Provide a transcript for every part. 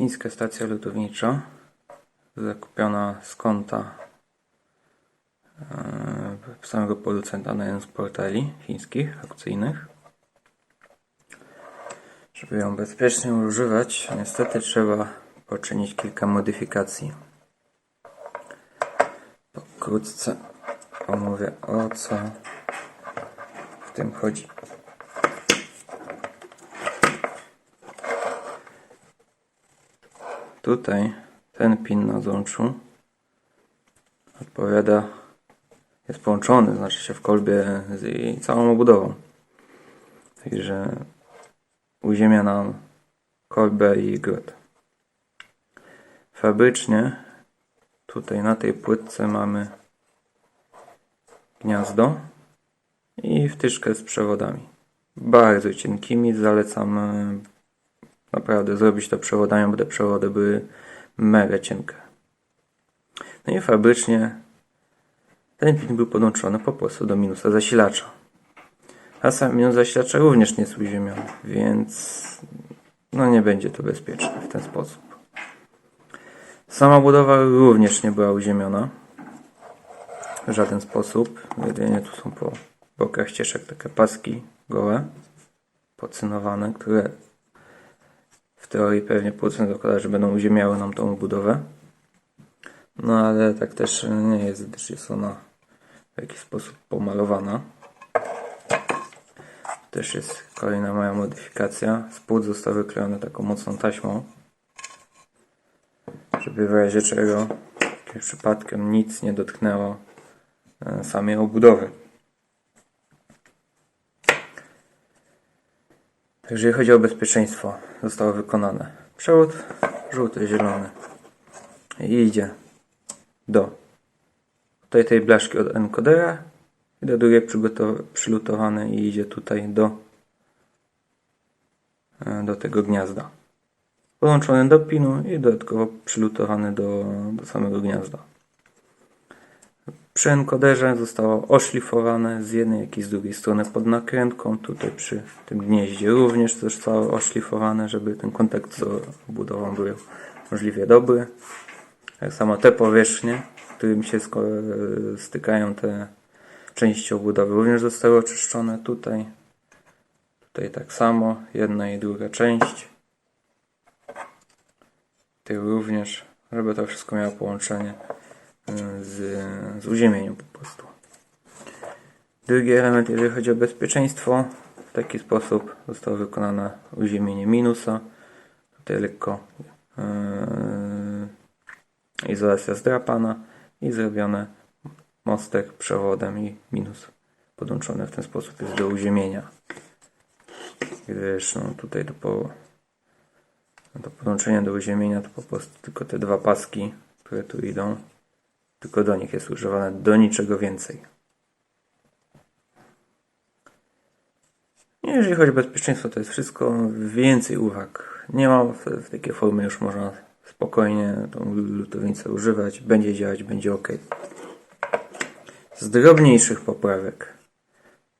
Chińska stacja lutownicza zakupiona z konta e, samego producenta na jednym z portali chińskich, aukcyjnych. Żeby ją bezpiecznie używać, niestety trzeba poczynić kilka modyfikacji. Pokrótce omówię o co w tym chodzi. Tutaj ten pin na złączu odpowiada, jest połączony, znaczy się w kolbie z całą obudową. Także uziemia nam kolbę i grot. Fabrycznie tutaj na tej płytce mamy gniazdo i wtyczkę z przewodami. Bardzo cienkimi, zalecam naprawdę zrobić to przewodami, bo te przewody były mega cienkie. No i fabrycznie ten pin był podłączony po prostu do minusa zasilacza. A sam minus zasilacza również nie jest uziemiony, więc no nie będzie to bezpieczne w ten sposób. Sama budowa również nie była uziemiona w żaden sposób. Jedynie tu są po bokach ścieżek takie paski gołe, pocynowane, które teorii pewnie producent zakłada, że będą uziemiały nam tą budowę. No ale tak też nie jest, gdyż jest ona w jakiś sposób pomalowana. Też jest kolejna moja modyfikacja. Spód został wyklejony taką mocną taśmą, żeby w razie czego przypadkiem nic nie dotknęło e, samej obudowy. Jeżeli chodzi o bezpieczeństwo, zostało wykonane. Przewód żółty, zielony. I idzie do tutaj tej blaszki od encodera i do drugiej przylutowany i idzie tutaj do e, do tego gniazda. Podłączony do pinu i dodatkowo przylutowany do, do samego gniazda. Przy encoderze zostało oszlifowane z jednej jak i z drugiej strony pod nakrętką. Tutaj przy tym gnieździe również zostało oszlifowane, żeby ten kontakt z obudową był możliwie dobry. Tak samo te powierzchnie, którymi się stykają te części obudowy również zostały oczyszczone. Tutaj, tutaj tak samo, jedna i druga część. Tył również, żeby to wszystko miało połączenie z, z uziemieniem po prostu. Drugi element, jeżeli chodzi o bezpieczeństwo, w taki sposób zostało wykonane uziemienie minusa. Tutaj lekko yy, izolacja zdrapana i zrobione mostek przewodem i minus podłączony w ten sposób jest do uziemienia. Gdyż no, tutaj do, po, do podłączenia do uziemienia to po prostu tylko te dwa paski, które tu idą, tylko do nich jest używane, do niczego więcej. Jeżeli chodzi o bezpieczeństwo, to jest wszystko. Więcej uwag nie ma. W, w takiej formie już można spokojnie tą lutownicę używać. Będzie działać, będzie ok. Z drobniejszych poprawek.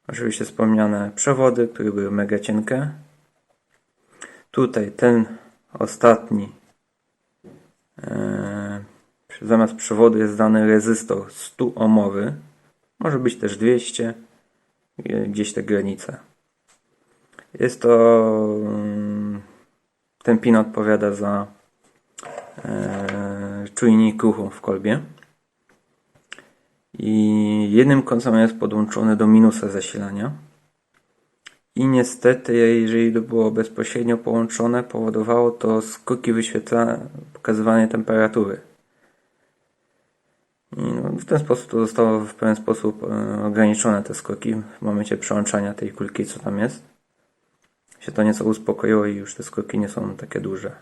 Oczywiście wspomniane przewody, które były mega cienkie. Tutaj ten ostatni e, zamiast przewodu jest dany rezystor 100 ohmowy. Może być też 200. e, Gdzieś te granice. Jest to. mm, Ten pin odpowiada za e, czujnik ruchu w kolbie. I jednym końcem jest podłączony do minusa zasilania. I niestety, jeżeli to było bezpośrednio połączone, powodowało to skoki wyświetlania, pokazywanie temperatury. No, w ten sposób to zostało w pewien sposób e, ograniczone te skoki w momencie przełączania tej kulki, co tam jest. Się to nieco uspokoiło i już te skoki nie są takie duże.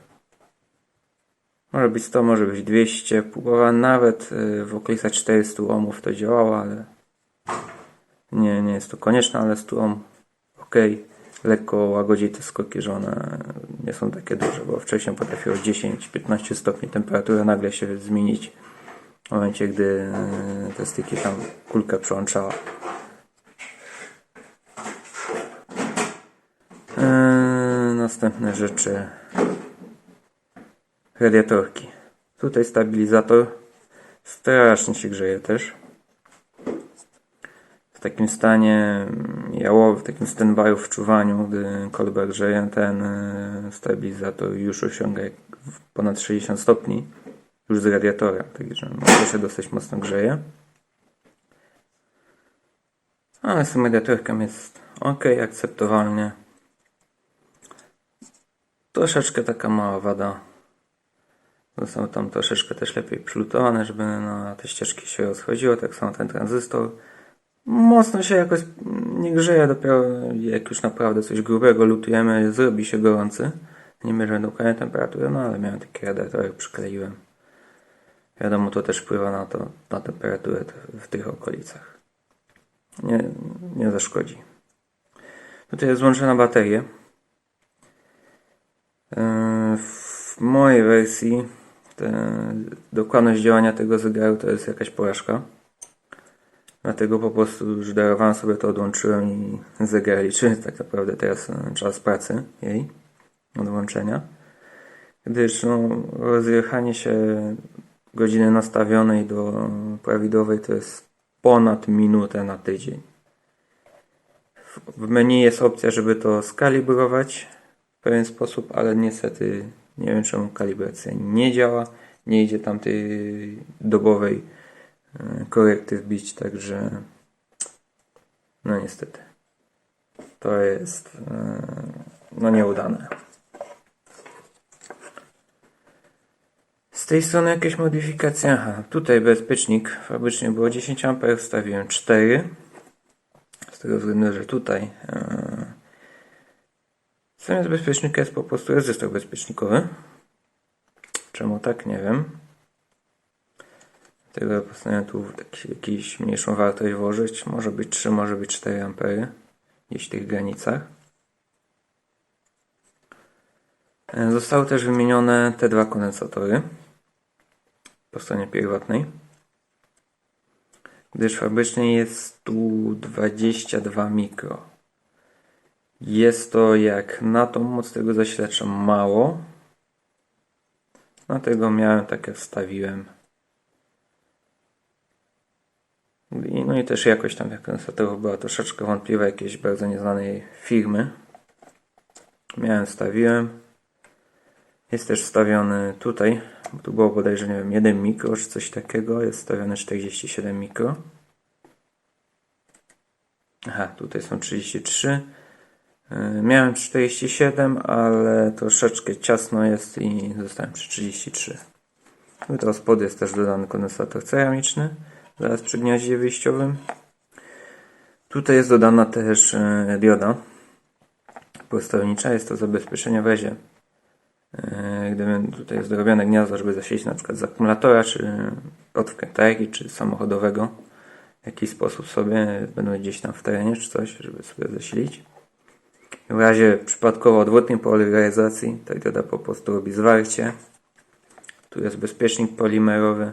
Może być 100, może być 200, próbowałem nawet y, w okolicach 400 ohmów to działało, ale nie, nie jest to konieczne, ale 100 ohm ok, lekko łagodzi te skoki, że one nie są takie duże, bo wcześniej potrafiło 10-15 stopni temperatura nagle się zmienić w momencie, gdy y, te styki tam kulkę przełączała. Eee, następne rzeczy. radiatorki. Tutaj stabilizator strasznie się grzeje też. W takim stanie jałowym, w takim standbyu w czuwaniu, gdy kolba grzeje, ten e, stabilizator już osiąga ponad 60 stopni już z radiatora, także może się dosyć mocno grzeje. Ale z radiatorkiem jest ok, akceptowalnie. Troszeczkę taka mała wada. Został tam troszeczkę też lepiej przylutowane, żeby na te ścieżki się rozchodziło. Tak samo ten tranzystor. Mocno się jakoś nie grzeje, dopiero jak już naprawdę coś grubego lutujemy, zrobi się gorący. Nie mierzę dokładnie temperatury, no ale miałem taki radiator, przykleiłem. Wiadomo, to też wpływa na to, na temperaturę te- w tych okolicach. Nie, nie zaszkodzi. Tutaj jest złączona bateria. Yy, W mojej wersji dokładność działania tego zegaru to jest jakaś porażka. Dlatego po prostu już darowałem sobie to, odłączyłem i zegar liczy tak naprawdę teraz e, czas pracy jej odłączenia. Gdyż no, rozjechanie się godziny nastawionej do prawidłowej to jest ponad minutę na tydzień. W menu jest opcja, żeby to skalibrować w pewien sposób, ale niestety nie wiem czemu kalibracja nie działa. Nie idzie tam tej dobowej e, korekty wbić, także no niestety to jest e, no nieudane. Tej strony jakieś modyfikacje. Aha, tutaj bezpiecznik fabrycznie było 10 A, wstawiłem 4. Z tego względu, że tutaj e, zamiast bezpiecznika jest po prostu rezystor bezpiecznikowy. Czemu tak, nie wiem. Dlatego postanowiłem tu taki, jakiś mniejszą wartość włożyć. Może być 3, może być 4 A. Gdzieś w tych granicach. E, Zostały też wymienione te dwa kondensatory po stronie pierwotnej. Gdyż fabrycznie jest tu 22 mikro. Jest to jak na tą moc tego zasilacza mało. Dlatego miałem tak jak wstawiłem. No i też jakość tam tych kondensatorów była troszeczkę wątpliwa, jakiejś bardzo nieznanej firmy. Miałem, wstawiłem. Jest też wstawiony tutaj, bo tu było bodajże, nie wiem, 1 mikro czy coś takiego. Jest wstawione 47 mikro. Aha, tutaj są 33. Yy, Miałem 47, ale troszeczkę ciasno jest i zostałem przy 33. No to spod jest też dodany kondensator ceramiczny, zaraz przy gniaździe wyjściowym. Tutaj jest dodana też yy, dioda prostownicza. Jest to zabezpieczenie w razie Gdybym tutaj jest dorobione gniazdo, żeby zasilić na przykład z akumulatora, czy od wkrętarki, czy samochodowego, w jakiś sposób sobie, będą gdzieś tam w terenie, czy coś, żeby sobie zasilić. W razie przypadkowo odwrotnej polaryzacji, ta dioda po prostu robi zwarcie. Tu jest bezpiecznik polimerowy,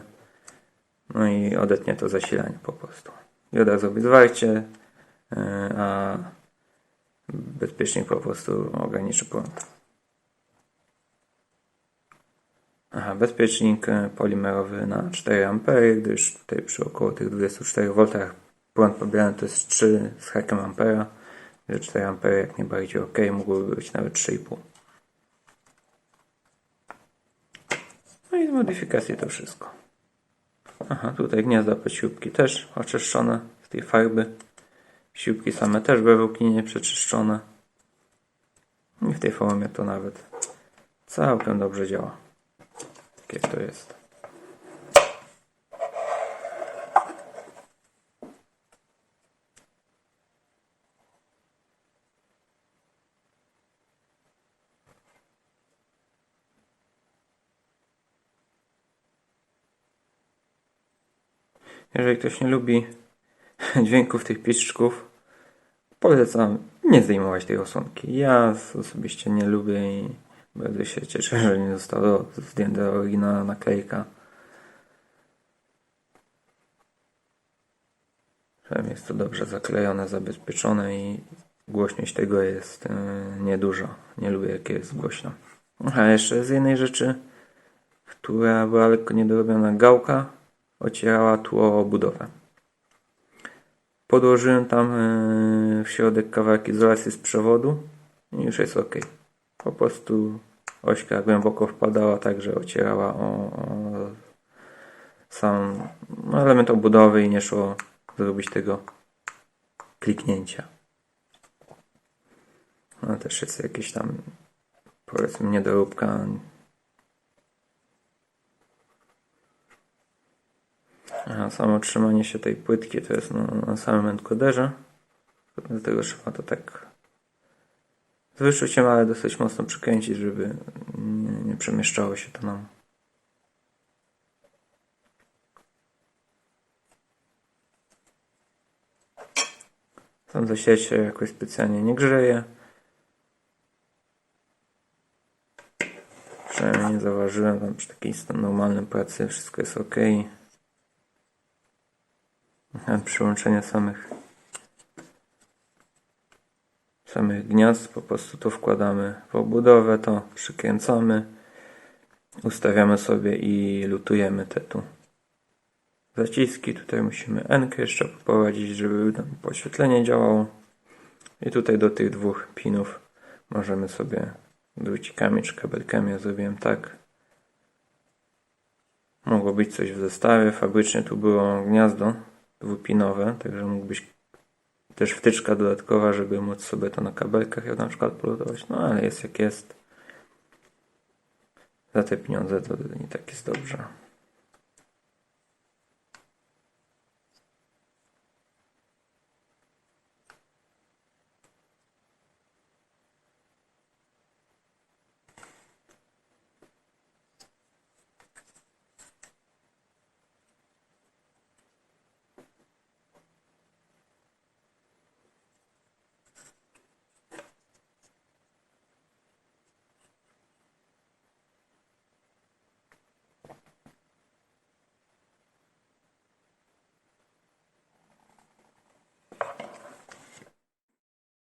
no i odetnie to zasilanie po prostu. Dioda zrobi zwarcie, e, a bezpiecznik po prostu ograniczy prąd. Aha, bezpiecznik e, polimerowy na 4 A, gdyż tutaj przy około tych 24 V prąd pobierany to jest 3 z hakiem ampera, że 4 A jak najbardziej ok, mogłoby być nawet 3,5. No i z modyfikacji to wszystko. Aha, tutaj gniazda pod śrubki też oczyszczone z tej farby. Śrubki same też we przeczyszczone. I w tej formie to nawet całkiem dobrze działa. Tak jak to jest. Jeżeli ktoś nie lubi dźwięków tych piszczków, polecam nie zdejmować tej osłonki. Ja osobiście nie lubię i bardzo się cieszę, że nie została zdjęta oryginalna naklejka. Przynajmniej jest to dobrze zaklejone, zabezpieczone i głośność tego jest e, nieduża. Nie lubię jak jest głośno. A jeszcze z jednej rzeczy która była lekko niedorobiona gałka, ocierała tło o budowę. Podłożyłem tam e, w środek kawałek izolacji z przewodu i już jest ok. Po prostu ośka głęboko wpadała tak, że ocierała o, o sam no, element obudowy i nie szło zrobić tego kliknięcia. No też jest jakieś tam powiedzmy niedoróbka. A samo trzymanie się tej płytki to jest na, na samym encoderze. Dlatego trzeba to tak z wyczuciem, ale dosyć mocno przykręcić, żeby nie, nie przemieszczało się to nam. Sądzę sieć się jakoś specjalnie nie grzeje. Przynajmniej nie zauważyłem tam przy takiej normalnej pracy wszystko jest ok. Przyłączenie samych samych gniazd po prostu to wkładamy w obudowę, to przykręcamy, ustawiamy sobie i lutujemy te tu zaciski. Tutaj musimy N jeszcze poprowadzić, żeby nam podświetlenie działało. I tutaj do tych dwóch pinów możemy sobie drucikami czy kabelkami. Ja zrobiłem tak. Mogło być coś w zestawie. Fabrycznie tu było gniazdo dwupinowe, także mógł być też wtyczka dodatkowa, żeby móc sobie to na kabelkach na przykład polutować. No ale jest jak jest. Za te pieniądze to nie tak jest dobrze.